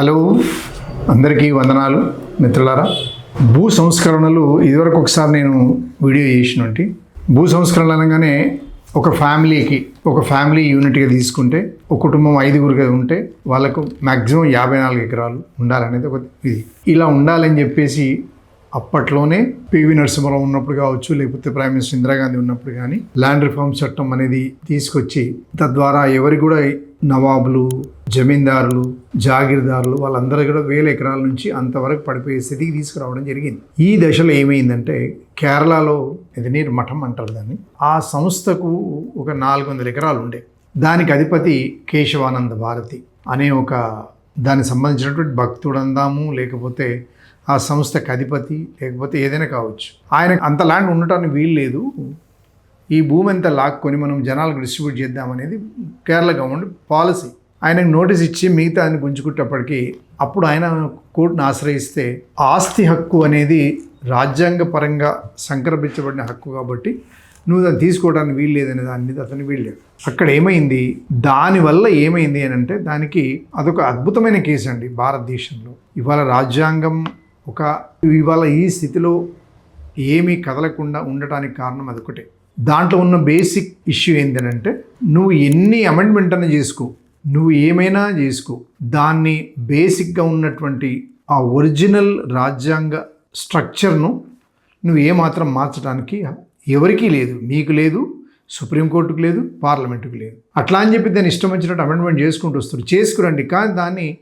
Hello అందరికీ వందనాలు మిత్రులారా. భూ సంస్కరణలు ఇదివరకు ఒకసారి నేను వీడియో చేసినట్టు. భూ సంస్కరణలు అనగానే ఒక ఫ్యామిలీకి ఒక ఫ్యామిలీ యూనిట్గా తీసుకుంటే ఒక కుటుంబం ఐదుగురుగా ఉంటే వాళ్ళకు మ్యాక్సిమం యాభై నాలుగు ఎకరాలు ఉండాలనేది ఒక ఇది. ఇలా ఉండాలని చెప్పేసి అప్పట్లోనే పివి నరసింహరావు ఉన్నప్పుడు కావచ్చు లేకపోతే ప్రైమ్ మినిస్టర్ ఇందిరాగాంధీ ఉన్నప్పుడు కానీ ల్యాండ్ రిఫార్మ్ చట్టం అనేది తీసుకొచ్చి తద్వారా ఎవరి కూడా నవాబులు జమీందారులు జాగీర్దారులు వాళ్ళందరూ కూడా వేల ఎకరాల నుంచి అంతవరకు పడిపోయే స్థితికి తీసుకురావడం జరిగింది. ఈ దశలో ఏమైందంటే కేరళలో ఎదనీరు మఠం అంటారు దాన్ని. ఆ సంస్థకు ఒక నాలుగు వందల ఎకరాలు ఉండే. దానికి అధిపతి కేశవానంద భారతి అనే ఒక దానికి సంబంధించినటువంటి భక్తుడు అందాము లేకపోతే ఆ సంస్థకు అధిపతి లేకపోతే ఏదైనా కావచ్చు. ఆయన అంత ల్యాండ్ ఉండటానికి వీలు లేదు. ఈ భూమి అంతా లాక్కొని మనం జనాలకు డిస్ట్రిబ్యూట్ చేద్దామనేది కేరళ గవర్నమెంట్ పాలసీ ఆయనకు నోటీస్ ఇచ్చి మిగతా ఆయన గుంజుకుట్టప్పటికీ అప్పుడు ఆయన కోర్టును ఆశ్రయిస్తే ఆస్తి హక్కు అనేది రాజ్యాంగపరంగా సంక్రమించబడిన హక్కు కాబట్టి నువ్వు దాన్ని తీసుకోవడానికి వీలు లేదనే దాని మీద అతను వీల్లేదు అక్కడ ఏమైంది? దానివల్ల ఏమైంది అని అంటే దానికి అదొక అద్భుతమైన కేసు అండి భారతదేశంలో. ఇవాళ రాజ్యాంగం ఒక ఇవాళ ఈ స్థితిలో ఏమీ కదలకుండా ఉండటానికి కారణం అదొకటే దాంట్లో ఉన్న బేసిక్ ఇష్యూ ఏంటంటే నువ్వు ఎన్ని అమెండ్మెంట్ అని చేసుకో నువ్వు ఏమైనా చేసుకో దాన్ని బేసిక్గా ఉన్నటువంటి ఆ ఒరిజినల్ రాజ్యాంగ స్ట్రక్చర్ను నువ్వు ఏమాత్రం మార్చడానికి ఎవరికీ లేదు. మీకు లేదు సుప్రీంకోర్టుకు లేదు పార్లమెంటుకు లేదు. అట్లా అని చెప్పి దాన్ని ఇష్టం వచ్చినట్టు అమెండ్మెంట్ చేసుకుంటూ వస్తారు. చేసుకురండి. కానీ దాన్ని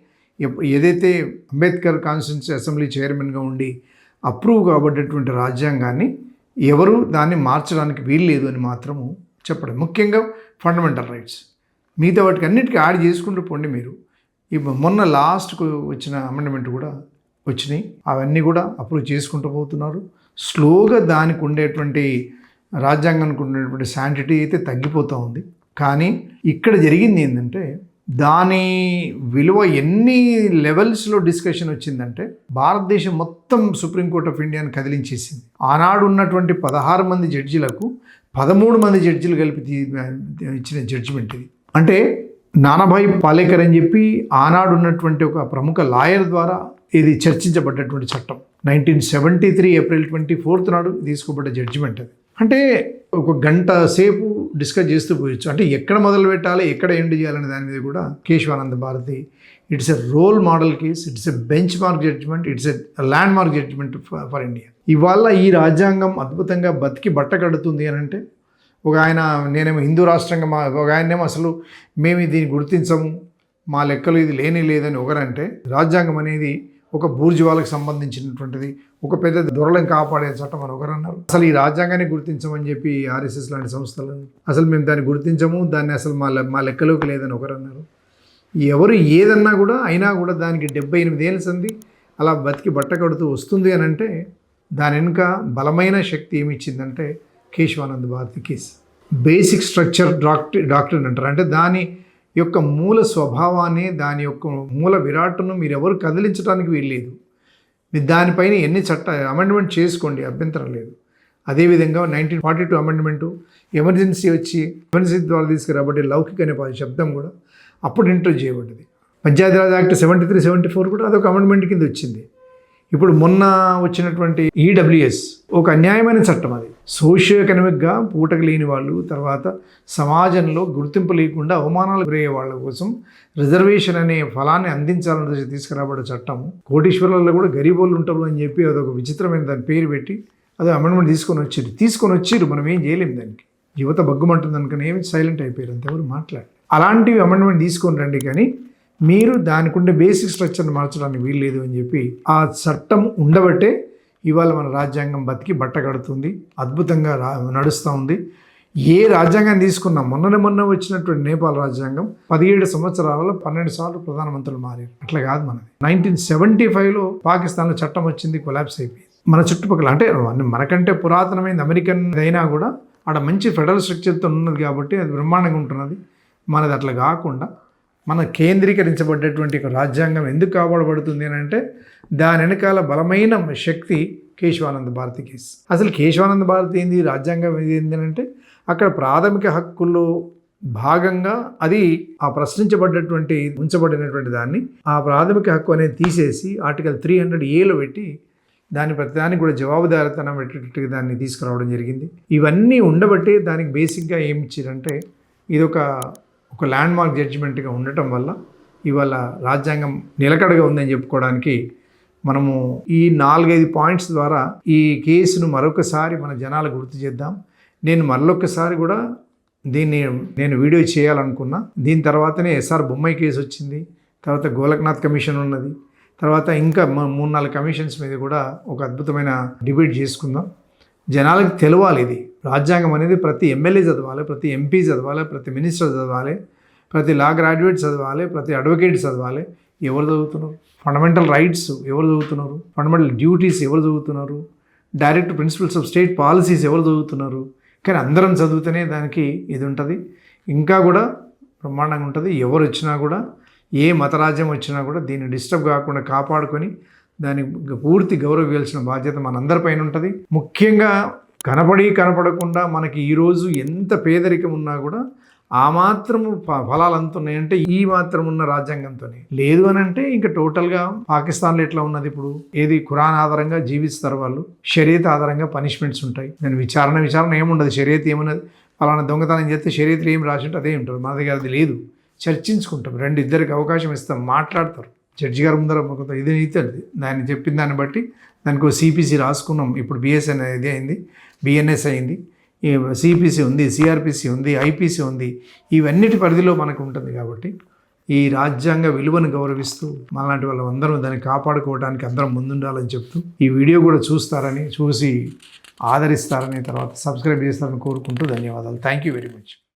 ఏదైతే అంబేద్కర్ కాన్స్టిట్యూన్సీ అసెంబ్లీ చైర్మన్గా ఉండి అప్రూవ్ కాబడ్డటువంటి రాజ్యాంగాన్ని ఎవరు దాన్ని మార్చడానికి వీలు లేదు అని మాత్రము చెప్పడం. ముఖ్యంగా ఫండమెంటల్ రైట్స్ మిగతా వాటికి అన్నిటికీ యాడ్ చేసుకుంటూ పోండి మీరు. ఇప్పుడు మొన్న లాస్ట్కు వచ్చిన అమెండ్మెంట్ కూడా వచ్చినాయి. అవన్నీ కూడా అప్రూవ్ చేసుకుంటూ పోతున్నారు. స్లోగా దానికి ఉండేటువంటి రాజ్యాంగానికి ఉండేటువంటి శాంటిటీ అయితే తగ్గిపోతూ ఉంది. కానీ ఇక్కడ జరిగింది ఏంటంటే దాని విలువ ఎన్ని లెవెల్స్లో డిస్కషన్ వచ్చిందంటే భారతదేశం మొత్తం సుప్రీంకోర్టు ఆఫ్ ఇండియాని కదిలించేసింది. ఆనాడు ఉన్నటువంటి పదహారు మంది జడ్జిలకు పదమూడు మంది జడ్జిలు కలిపి ఇచ్చిన జడ్జిమెంట్ ఇది. అంటే నానాభాయ్ పాలేకర్ అని చెప్పి ఆనాడు ఉన్నటువంటి ఒక ప్రముఖ లాయర్ ద్వారా ఇది చర్చించబడ్డటువంటి చట్టం. Nineteen seventy three April twenty fourth నాడు తీసుకోబడ్డ జడ్జిమెంట్ అది. అంటే ఒక గంట సేపు డిస్కస్ చేస్తూ పోయొచ్చు అంటే ఎక్కడ మొదలు పెట్టాలి ఎక్కడ ఎండ్ చేయాలనే దాని మీద కూడా Kesavananda Bharati it's a role model case it's a benchmark judgement it's a landmark judgement for India. ఇవాళ ఈ రాజ్యాంగం అద్భుతంగా బతికి బట్ట కడుతుంది అని అంటే ఒక ఆయన నేనేమో హిందూ రాష్ట్రంగా మా ఒక ఆయనేమో అసలు మేము దీన్ని గుర్తించము మా లెక్కలు ఇది లేని లేదని ఒకరంటే రాజ్యాంగం అనేది ఒక బూర్జువాలకు సంబంధించినటువంటిది ఒక పెద్ద దొరలను కాపాడే చట్టం అని ఒకరు అన్నారు. అసలు ఈ రాజ్యాంగాన్ని గుర్తించమని చెప్పి ఆర్ఎస్ఎస్ లాంటి సంస్థలను అసలు మేము దాన్ని గుర్తించము దాన్ని అసలు మా మా లెక్కలోకి లేదని ఒకరు అన్నారు. ఎవరు ఏదన్నా కూడా అయినా కూడా దానికి డెబ్బై ఎనిమిది ఏళ్ళ సంది అలా బతికి బట్ట కడుతూ వస్తుంది అని అంటే దాని వెనుక బలమైన శక్తి ఏమి ఇచ్చిందంటే Kesavanand Bharati case. Basic structure doctor doctor అంటారు. అంటే దాని యొక్క మూల స్వభావాన్ని దాని యొక్క మూల విరాట్ను మీరు ఎవరు కదిలించడానికి వీల్లేదు. మీరు దానిపైన ఎన్ని చట్ట అమెండ్మెంట్ చేసుకోండి అభ్యంతరం లేదు. అదేవిధంగా nineteen forty two amendment emergency వచ్చి ఎమర్జెన్సీ ద్వారా తీసుకురాబట్టి లౌకిక అనే శబ్దం కూడా అప్పుడు inter చేయబడ్డది. Panchayati Raj act seventy three seventy four కూడా అదొక అమెండ్మెంట్ కింద వచ్చింది. ఇప్పుడు మొన్న వచ్చినటువంటి ఈడబ్ల్యూఎస్ ఒక అన్యాయమైన చట్టం అది. సోషియో ఎకనామిక్గా పూటకు లేని వాళ్ళు తర్వాత సమాజంలో గుర్తింపు లేకుండా అవమానాలు గురయ్యే వాళ్ళ కోసం రిజర్వేషన్ అనే ఫలాన్ని అందించాలని తీసుకురాబడే చట్టం కోటీశ్వరులలో కూడా గరీబోళ్ళు ఉంటారు అని చెప్పి అదొక విచిత్రమైన దాని పేరు పెట్టి అది అమెండ్మెంట్ తీసుకొని వచ్చారు తీసుకొని వచ్చారు మనం ఏం చేయలేము దానికి. యువత బగ్గుమంటుంది అనుకుని ఏమి సైలెంట్ అయిపోయారు అంత ఎవరు మాట్లాడారు. అలాంటివి అమెండ్మెంట్ తీసుకొని రండి కానీ మీరు దానికి ఉండే బేసిక్ స్ట్రక్చర్ని మార్చడానికి వీల్లేదు అని చెప్పి ఆ చట్టం ఉండబట్టే ఇవాళ మన రాజ్యాంగం బతికి బట్ట కడుతుంది అద్భుతంగా రా నడుస్తూ ఉంది. ఏ రాజ్యాంగం తీసుకున్నా మొన్ననే మొన్న వచ్చినటువంటి నేపాల్ రాజ్యాంగం పదిహేడు సంవత్సరాలలో పన్నెండు సార్లు ప్రధానమంత్రులు మారారు. అట్లా కాదు మనది. నైన్టీన్ సెవెంటీ ఫైవ్లో పాకిస్తాన్లో చట్టం వచ్చింది కొలాబ్స్ అయిపోయింది. మన చుట్టుపక్కల అంటే మనకంటే పురాతనమైన అమెరికన్ అయినా కూడా ఆడ మంచి ఫెడరల్ స్ట్రక్చర్తో ఉన్నది కాబట్టి అది బ్రహ్మాండంగా ఉంటున్నది. మనది అట్లా కాకుండా మన కేంద్రీకరించబడ్డటువంటి ఒక రాజ్యాంగం ఎందుకు కాపాడబడుతుంది అని అంటే దాని వెనకాల బలమైన శక్తి కేశవానంద భారతి కేసు. అసలు కేశవానంద భారతి ఏంది రాజ్యాంగం ఏంది అని అంటే అక్కడ ప్రాథమిక హక్కుల్లో భాగంగా అది ఆ ప్రశ్నించబడ్డటువంటి ఉంచబడినటువంటి దాన్ని ఆ ప్రాథమిక హక్కు అనేది తీసేసి ఆర్టికల్ త్రీ హండ్రెడ్ ఏలో పెట్టి దాని ప్రతిదానికి కూడా జవాబుదారితనం పెట్టేటట్టుగా దాన్ని తీసుకురావడం జరిగింది. ఇవన్నీ ఉండబట్టి దానికి బేసిక్గా ఏమి ఇచ్చారంటే ఇది ఒక ఒక ల్యాండ్ మార్క్ జడ్జిమెంట్గా ఉండటం వల్ల ఇవాళ రాజ్యాంగం నిలకడగా ఉందని చెప్పుకోవడానికి మనము ఈ నాలుగైదు పాయింట్స్ ద్వారా ఈ కేసును మరొకసారి మన జనాలు గుర్తు చేద్దాం. నేను మరొకసారి కూడా దీన్ని నేను వీడియో చేయాలనుకున్నా. దీని తర్వాతనే ఎస్ఆర్ బొమ్మాయి కేసు వచ్చింది. తర్వాత గోలక్నాథ్ కమిషన్ ఉన్నది. తర్వాత ఇంకా మూడు నాలుగు కమిషన్స్ మీద కూడా ఒక అద్భుతమైన డిబేట్ చేసుకుందాం. జనాలకు తెలవాలి ఇది. రాజ్యాంగం అనేది ప్రతి ఎమ్మెల్యే చదవాలి ప్రతి ఎంపీ చదవాలి ప్రతి మినిస్టర్ చదవాలి ప్రతి లా గ్రాడ్యుయేట్ చదవాలి ప్రతి అడ్వకేట్ చదవాలి. ఎవరు చదువుతున్నారు? ఫండమెంటల్ రైట్స్ ఎవరు చదువుతున్నారు? ఫండమెంటల్ డ్యూటీస్ ఎవరు చదువుతున్నారు? Direct principles of state policies ఎవరు చదువుతున్నారు? కానీ అందరం చదివితేనే దానికి ఇది ఉంటుంది. ఇంకా కూడా బ్రహ్మాండంగా ఉంటుంది. ఎవరు వచ్చినా కూడా ఏ మతరాజ్యం వచ్చినా కూడా దీన్ని డిస్టర్బ్ కాకుండా కాపాడుకొని దానికి పూర్తి గౌరవ ఇవ్వాల్సిన బాధ్యత మనందరిపైన ఉంటుంది. ముఖ్యంగా కనపడి కనపడకుండా మనకి ఈరోజు ఎంత పేదరికం ఉన్నా కూడా ఆ మాత్రం ఫలాలు అంత ఉన్నాయంటే ఈ మాత్రం ఉన్న రాజ్యాంగంతోనే. లేదు అని అంటే ఇంకా టోటల్గా పాకిస్తాన్లో ఎట్లా ఉన్నది ఇప్పుడు? ఏది ఖురాన్ ఆధారంగా జీవిస్తారు వాళ్ళు. షరీత్ ఆధారంగా పనిష్మెంట్స్ ఉంటాయి. నేను విచారణ విచారణ ఏముండదు. షరీత్ ఏమున్నది? ఫలానా దొంగతనం చేస్తే షరియత్లో ఏం రాసి ఉంటే అదే ఉంటుంది. మన దగ్గర అది లేదు. చర్చించుకుంటాం. రెండు ఇద్దరికి అవకాశం ఇస్తాం. మాట్లాడతారు. జడ్జి గారి ముందర కొంత ఇది అయితే దాన్ని చెప్పిన దాన్ని బట్టి దానికి ఒక సిపిసి రాసుకున్నాం. ఇప్పుడు బిఎస్ఎన్ ఇది అయింది. బిఎన్ఎస్ అయింది. ఈ సిపిసి ఉంది సిఆర్పిసి ఉంది ఐపీసీ ఉంది. ఇవన్నిటి పరిధిలో మనకు ఉంటుంది కాబట్టి ఈ రాజ్యాంగ విలువను గౌరవిస్తూ మనలాంటి వాళ్ళందరం దాన్ని కాపాడుకోవడానికి అందరం ముందుండాలని చెప్తూ ఈ వీడియో కూడా చూస్తారని చూసి ఆదరిస్తారని తర్వాత సబ్స్క్రైబ్ చేస్తారని కోరుకుంటూ ధన్యవాదాలు. Thank you very much